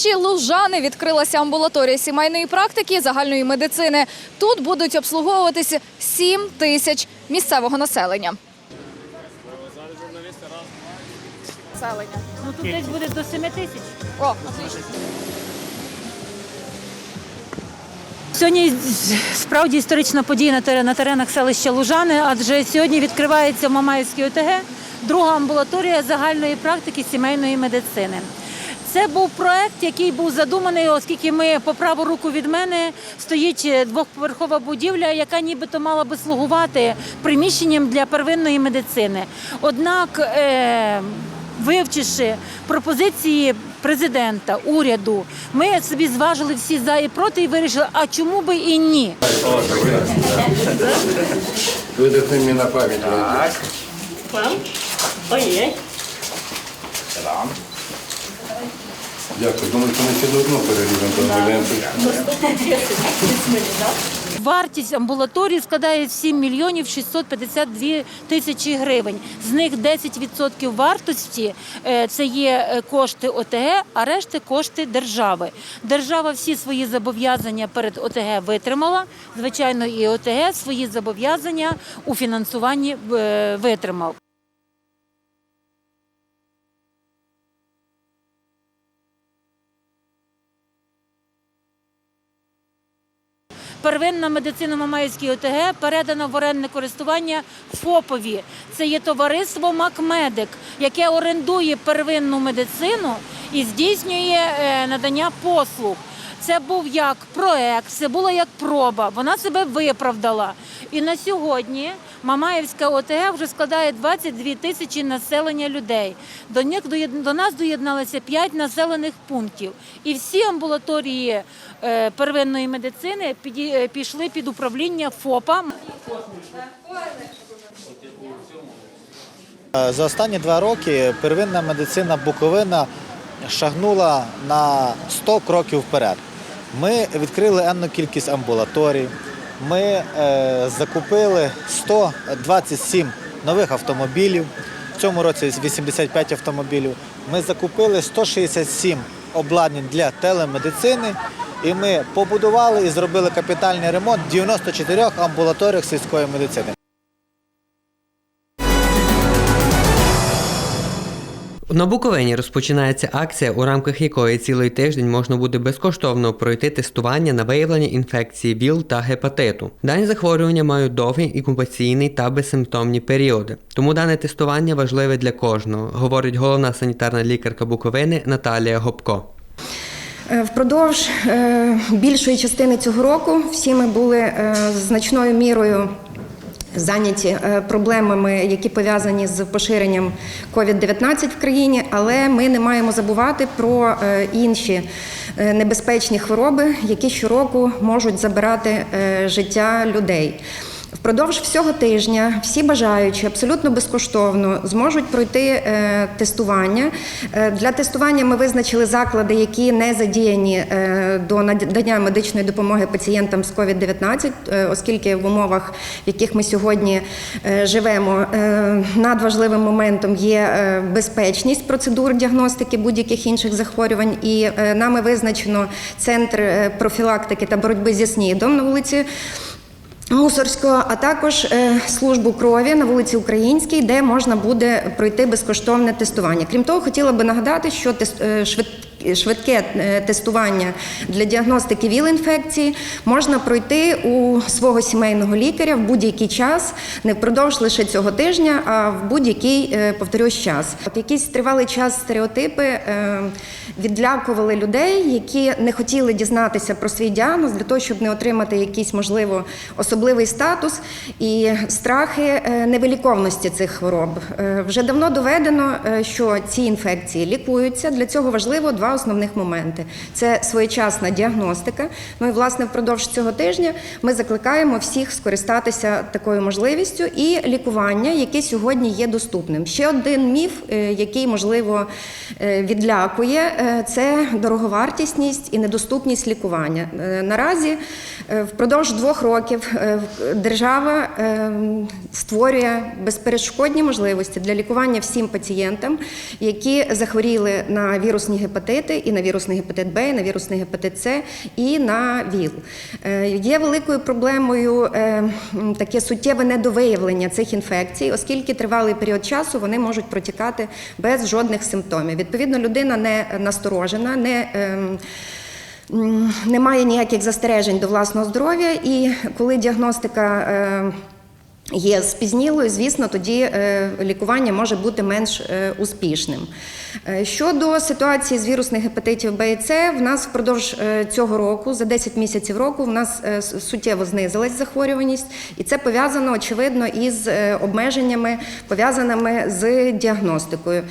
Селищі Лужани відкрилася амбулаторія сімейної практики загальної медицини. Тут будуть обслуговуватися 7 тисяч місцевого населення. Населення. Ну тут десь буде до 7 тисяч. О, Сьогодні справді історична подія на на теренах селища Лужани, адже сьогодні відкривається в Мамаївській ОТГ друга амбулаторія загальної практики сімейної медицини. Це був проект, який був задуманий, оскільки ми по праву руку від мене стоїть е, двохповерхова будівля, яка нібито мала би слугувати приміщенням для первинної медицини. Однак, е, вивчивши пропозиції президента, уряду, ми собі зважили всі за і проти і вирішили, а чому би і ні. Видати мені на пам'ять. Вам? Ой-ой. Дякую. Думаю, що ми ще до одну переріземо. Вартість амбулаторії складає 7 мільйонів 652 тисячі гривень. З них 10% вартості е, це є е, кошти ОТГ, а решта кошти держави. Держава всі свої зобов'язання перед ОТГ витримала. Звичайно, і ОТГ свої зобов'язання у фінансуванні е, витримав. Первинна медицина Мамаївській ОТГ передана в орендне користування ФОПові. Це є товариство Макмедик, яке орендує первинну медицину і здійснює е, надання послуг. Це був як проект, це було як проба. Вона себе виправдала. І на сьогодні Мамаївська ОТГ вже складає 22 тисячі населення людей. До них до нас доєдналися 5 населених пунктів. І всі амбулаторії е, первинної медицини е, пішли під управління ФОПа. За останні два роки первинна медицина Буковина шагнула на 100 кроків вперед. Ми відкрили енну кількість амбулаторій. Ми е, закупили 127 нових автомобілів. В цьому році 85 автомобілів. Ми закупили 167 обладнань для телемедицини. І ми побудували і зробили капітальний ремонт в 94 амбулаторіях сільської медицини. На Буковині розпочинається акція, у рамках якої цілий тиждень можна буде безкоштовно пройти тестування на виявлення інфекції ВІЛ та гепатиту. Дані захворювання мають довгі інкубаційний та безсимптомні періоди, тому дане тестування важливе для кожного, говорить головна санітарна лікарка Буковини Наталія Гопко. Е, Впродовж е, більшої частини цього року всі ми були е, значною мірою зайняті е, проблемами, які пов'язані з поширенням COVID-19 в країні, але ми не маємо забувати про е, інші е, небезпечні хвороби, які щороку можуть забирати життя людей. Впродовж всього тижня всі бажаючі абсолютно безкоштовно зможуть пройти е, тестування. Е, для тестування ми визначили заклади, які не задіяні е, до надання медичної допомоги пацієнтам з COVID-19, е, оскільки в умовах, в яких ми сьогодні живемо, надважливим моментом є безпечність процедур діагностики будь-яких інших захворювань. І нами визначено центр профілактики та боротьби зі СНІДом на вулиці. Мусорського, а також е, службу крові на вулиці Українській, де можна буде пройти безкоштовне тестування. Крім того, хотіла би нагадати, що е, швид- Швидке е, тестування для діагностики ВІЛ-інфекції можна пройти у свого сімейного лікаря в будь-який час, не впродовж лише цього тижня, а в будь-який, е, повторюсь, час. От якийсь тривалий час стереотипи е, відлякували людей, які не хотіли дізнатися про свій діагноз для того, щоб не отримати якийсь, можливо, особливий статус і страхи невиліковності цих хвороб. Вже давно доведено, що ці інфекції лікуються. Для цього важливо два основних моменти: це своєчасна діагностика. Ну і власне впродовж цього тижня ми закликаємо всіх скористатися такою можливістю і лікування, яке сьогодні є доступним. Ще один міф, е, який можливо е, відлякує, е, це дороговартісність і недоступність лікування. Наразі впродовж двох років держава створює безперешкодні можливості для лікування всім пацієнтам, які захворіли на вірусні гепатити гепатити, і на вірусний гепатит Б, і на вірусний гепатит С, і на ВІЛ. Е, Є великою проблемою е, таке суттєве недовиявлення цих інфекцій, оскільки тривалий період часу вони можуть протікати без жодних симптомів. Відповідно, людина не насторожена, не ем, немає ніяких застережень до власного здоров'я, і коли діагностика е, є спізнілою, звісно, тоді е, лікування може бути менш е, успішним. Е, Щодо ситуації з вірусних гепатитів Б і С, в нас впродовж цього року, за 10 місяців року, в нас суттєво знизилась захворюваність, і це пов'язано очевидно із обмеженнями, пов'язаними з діагностикою.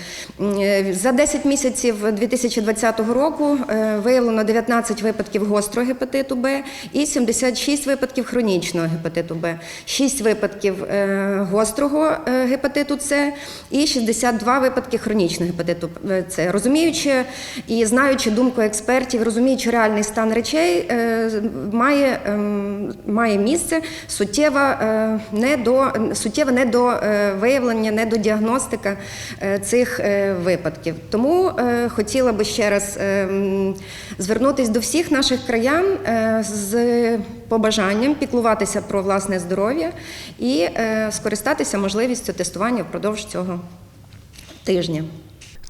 За 10 місяців 2020 року виявлено 19 випадків гострого гепатиту Б і 76 випадків хронічного гепатиту Б, 6 випадків е, гострого е, гепатиту С і 62 випадки хронічного гепатиту е, С. Розуміючи і знаючи думку експертів, розуміючи реальний стан речей, має, ем, має місце суттєве недо, суттєве недовиявлення, недодіагностика цих випадків. Тому хотіла би ще раз ем, звернутися до всіх наших краян з побажанням піклуватися про власне здоров'я і е, скористатися можливістю тестування впродовж цього тижня.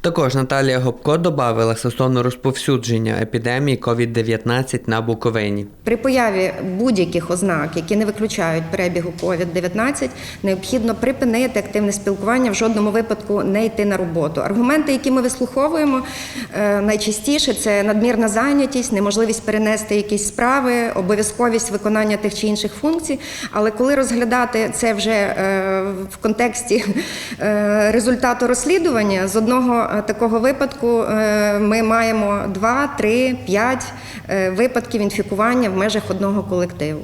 Також Наталія Гопко додавила стосовно розповсюдження епідемії COVID-19 на Буковині. При появі будь-яких ознак, які не виключають перебігу COVID-19, необхідно припинити активне спілкування, в жодному випадку не йти на роботу. Аргументи, які ми вислуховуємо, е, найчастіше це надмірна зайнятість, неможливість перенести якісь справи, обов'язковість виконання тих чи інших функцій. Але коли розглядати це вже е, в контексті е, результату розслідування, з одного такого випадку е, ми маємо 2, 3, 5 е, випадків інфікування в межах одного колективу.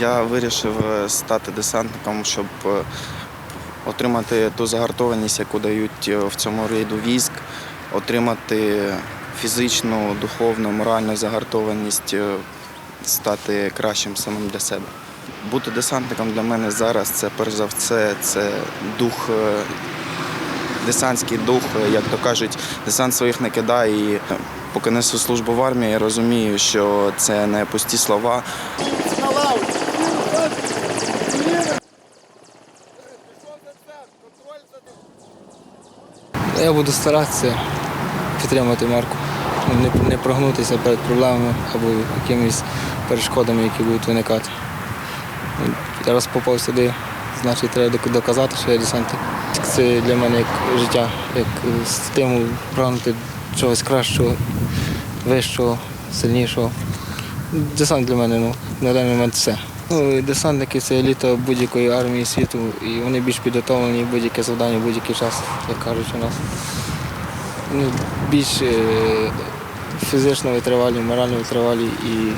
Я вирішив е, стати десантником, щоб е, отримати ту загартованість, яку дають е, в цьому рейду військ, отримати фізичну, духовну, моральну загартованість, стати кращим самим для себе. Бути десантником для мене зараз це перш за все це дух, десантський дух, як то кажуть, десант своїх не кидає. І поки несу службу в армії, я розумію, що це не пусті слова, Я буду старатися підтримати марку, не, не прогнутися перед проблемами або якимись перешкодами, які будуть виникати. Я раз попав сюди, значить треба доказати, що я десантник. Це для мене як життя, як стимул прагнути чогось кращого, вищого, сильнішого. Десант для мене ну, на даний момент все. Ну, десантники це еліта будь-якої армії світу, і вони більш підготовлені будь-яке завдання, будь-який час, як кажуть у нас. Ну, більш е, фізично витривалі, морально витривалі і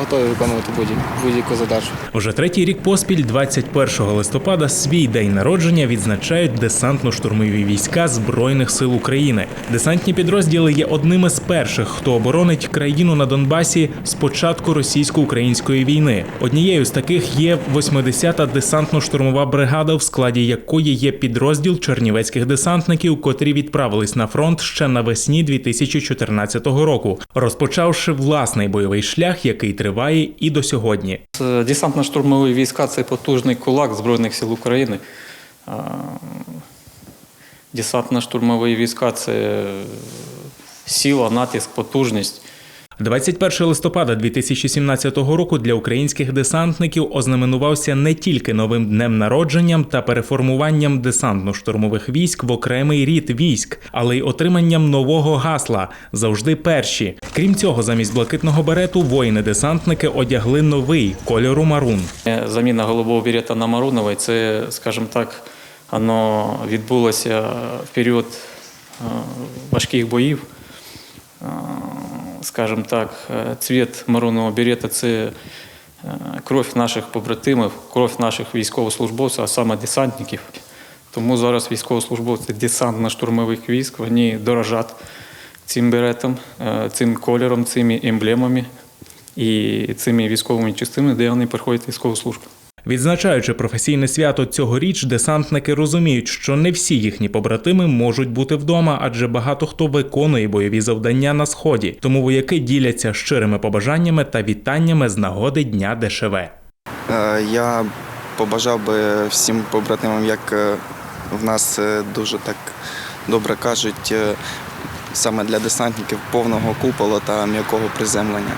готові виконувати будь- будь-яку задачу. Уже третій рік поспіль, 21 листопада, свій день народження відзначають десантно-штурмові війська Збройних сил України. Десантні підрозділи є одними з перших, хто оборонить країну на Донбасі з початку російсько-української війни. Однією з таких є 80-та десантно-штурмова бригада, в складі якої є підрозділ чернівецьких десантників, котрі відправились на фронт ще навесні 2014 року, розпочавши власний бойовий шлях, який триває і до сьогодні. Десантно-штурмові війська це потужний кулак Збройних сил України. Десантно-штурмові війська це сила, натиск, потужність. 21 листопада 2017 року для українських десантників ознаменувався не тільки новим днем народженням та переформуванням десантно-штурмових військ в окремий рід військ, але й отриманням нового гасла завжди перші. Крім цього, замість блакитного берету воїни-десантники одягли новий кольору марун. Е, Заміна голубого берета на маруновий це, скажімо так, воно відбулося в період важких боїв. Скажімо так, е, цвіт маронного берета це е, кров наших побратимів, кров наших військовослужбовців, а саме десантників. Тому зараз військовослужбовці десантно-штурмових військ вони дорожать цим беретом, е, цим кольором, цими емблемами і цими військовими частинами, де вони проходять військову службу. Відзначаючи професійне свято цьогоріч, десантники розуміють, що не всі їхні побратими можуть бути вдома, адже багато хто виконує бойові завдання на сході. Тому вояки діляться щирими побажаннями та вітаннями з нагоди Дня ДШВ. Е, Я побажав би всім побратимам, як е, в нас е, дуже так добре кажуть, саме для десантників повного купола та м'якого приземлення.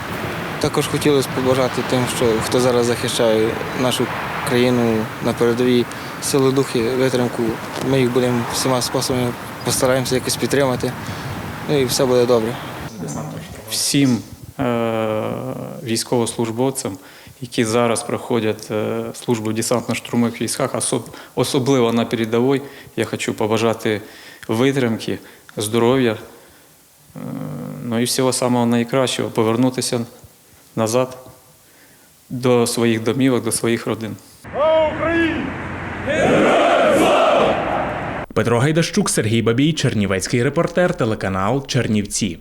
Також хотілося побажати тим, що хто зараз захищає нашу країну на передовій сили духи, витримку. Ми їх будемо всіма способами постараємося якось підтримати. Ну і все буде добре. всім е, військовослужбовцям, які зараз проходять е, службу в десантно-штурмових військах, особ, особливо на передовій, я хочу побажати витримки, здоров'я, е, ну і всього самого найкращого повернутися назад до своїх домівок, до своїх родин. Петро Гайдащук, Сергій Бабій, Чернівецький репортер, телеканал Чернівці.